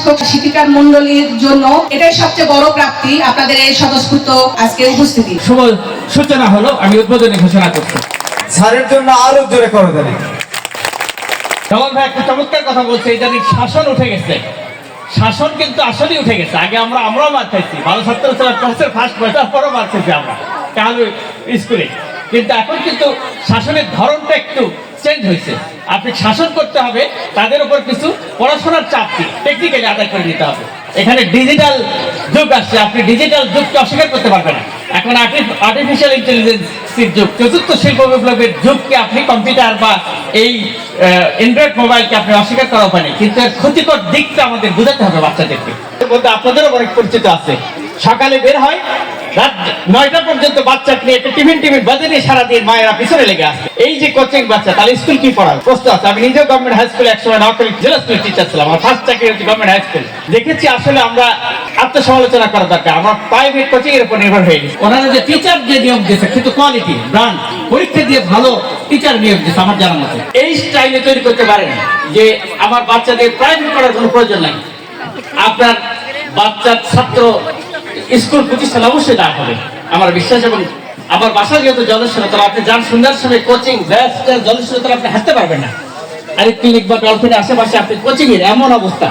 শিক্ষক শিক্ষিকার মন্ডলীর জন্য এটাই সবচেয়ে বড় প্রাপ্তি আপনাদের এই স্বতঃস্ফূর্ত আজকে উপস্থিতি। শুভ সূচনা হলো আমি উদ্বোধনী ঘোষণা করছি। স্যারের জন্য আরও জোরে করে দেবে জগন ভাই একটা চমৎকার কথা বলছে ইদানিং শাসন উঠে গেছে। শাসন কিন্তু আসলেই উঠে গেছে। আগে আমরা আমরাও মার খাইছি। ভালো ছাত্র ছিলাম ক্লাসের ফার্স্ট বয়সার পরও মার খাইছি আমরা। কালু স্কুলে। কিন্তু এখন কিন্তু শাসনের ধরনটা একটু চেঞ্জ হয়েছে। আপনি শাসন করতে হবে, তাদের উপর কিছু পড়াশোনার চাপ দিয়ে টেকনিক্যালি আদায় করে নিতে হবে। এখানে ডিজিটাল যুগ আসছে, আপনি ডিজিটাল যুগকে অস্বীকার করতে পারবেন না। এখন আর্টিফিশিয়াল ইন্টেলিজেন্সের যুগ, চতুর্থ শিল্প বিপ্লবের যুগকে আপনি কম্পিউটার বা এই অ্যান্ড্রয়েড মোবাইলকে আপনি অস্বীকার করা নেই। কিন্তু এর ক্ষতিকর দিকটা আমাদের বোঝাতে হবে বাচ্চাদেরকে। এর মধ্যে আপনাদেরও অনেক পরিচিত আছে। সকালে বের হয় রাত নয়টা পর্যন্ত নিয়ে একটা টিফিন টিফিন বাজে নিয়ে সারাদিন মায়েরা পিছনে লেগে আসে। এই যে কোচিং বাচ্চা, তাহলে স্কুল কি প্রশ্ন আছে, আমি নিজেও গভর্নমেন্ট হাই স্কুলে একসময় জেলা স্কুলের টিচার ছিলাম, আমার ফার্স্ট চাকরি হচ্ছে গভর্নমেন্ট হাই স্কুল দেখেছি আসলে আমরা আত্মসমালোচনা করা দরকার, আমরা প্রাইভেট কোচিং এর উপর নির্ভর হয়ে গেছি। ওনারা যে টিচার যে নিয়ম দিয়েছে, কিন্তু কোয়ালিটি ব্রান্ড পরীক্ষা দিয়ে ভালো টিচার নিয়োগ দিয়েছে, আমার জানা মতে। এই স্টাইলে তৈরি করতে পারেন যে আমার বাচ্চাদের প্রাইভেট করার কোনো প্রয়োজন নাই। আপনার বাচ্চার ছাত্র স্কুল প্রতিষ্ঠান অবশ্যই দাঁড় হবে। আমার বিশ্বাস এবং আমার বাসা যেহেতু জলস্রোত আপনি যান সুন্দর সময় কোচিং জলস্রোত আপনি হাঁটতে পারবেন না। আরে ক্লিনিক বা ডলফিনের আশেপাশে আপনি কোচিং এর এমন অবস্থা।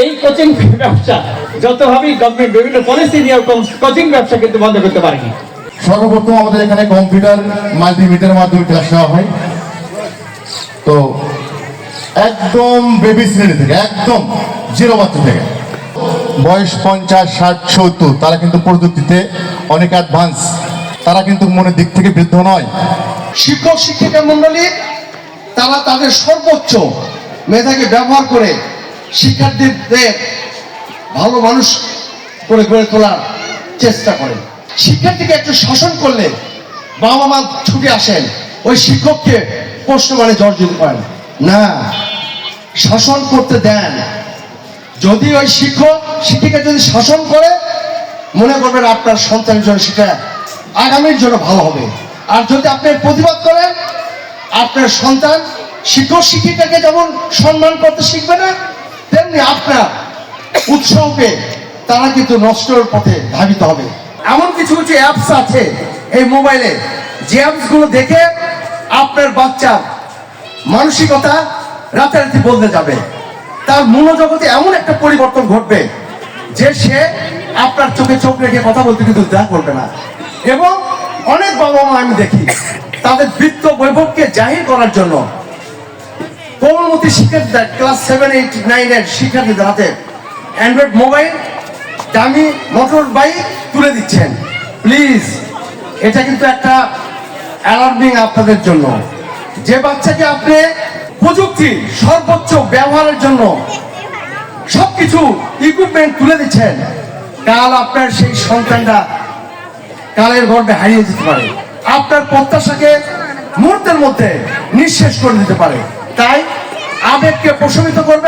এই কোচিং ব্যবসা, যতভাবেই গভর্নমেন্ট বিভিন্ন পলিসি নিয়ে কোচিং ব্যবসা কিন্তু বন্ধ করতে পারেনি। সর্বপ্রথম আমাদের এখানে কম্পিউটার মাল্টিমিটারের মাধ্যমে ক্লাস নেওয়া হয়। তো একদম বেবি শ্রেণি থেকে, একদম জিরো বাচ্চা থেকে। বয়স পঞ্চাশ, ষাট, সত্তর, তারা কিন্তু প্রযুক্তিতে অনেক অ্যাডভান্স তারা কিন্তু মনের দিক থেকে বৃদ্ধ নয়। শিক্ষক, শিক্ষিকা মন্ডলী, তারা তাদের সর্বোচ্চ মেধাকে ব্যবহার করে শিক্ষার্থীদের ভালো মানুষ করে গড়ে তোলার চেষ্টা করে। শিক্ষার্থীকে একটু শাসন করলে বাবা মা ছুটে আসেন, ওই শিক্ষককে প্রশ্ন মানে জর্জিত করেন। না, শাসন করতে দেন। যদি ওই শিক্ষক শিক্ষিকা যদি শাসন করে, মনে করবেন আপনার সন্তানের জন্য সেটা আগামীর জন্য ভালো হবে। আর যদি আপনি প্রতিবাদ করেন, আপনার সন্তান শিক্ষক শিক্ষিকাকে যেমন সম্মান করতে শিখবে না, তেমনি আপনার উৎসবকে তারা কিন্তু নষ্টর পথে ধাবিত হবে। এমন কিছু কিছু অ্যাপস আছে এই মোবাইলে যে অ্যাপসগুলো দেখে আপনার বাচ্চার মানসিকতা রাতারাতি বদলে যাবে। তার মনোজগতে এমন একটা পরিবর্তন ঘটবে যে সে আপনার চোখে চোখ রেখে কথা বলতে কিন্তু যা করবে না। এবং অনেক বাবা মা আমি দেখি, তাদের বৃত্ত বৈভবকে জাহির করার জন্য কোমলমতি শিক্ষার্থীদের ক্লাস সেভেন এইট নাইনের শিক্ষার্থীদের হাতে অ্যান্ড্রয়েড মোবাইল দামি মোটর বাইক তুলে দিচ্ছেন। প্লিজ এটা কিন্তু একটা অ্যালার্মিং আপনাদের জন্য। যে বাচ্চাকে আপনি প্রযুক্তি সর্বোচ্চ ব্যবহারের জন্য সবকিছু ইকুইপমেন্ট তুলে দিচ্ছেন। কাল আপনার সেই সন্তানটা কালের গর্বে হারিয়ে যেতে পারে। আপনার প্রত্যাশাকে মুহূর্তের মধ্যে নিঃশেষ করে দিতে পারে। তাই আবেগকে প্রশমিত করবে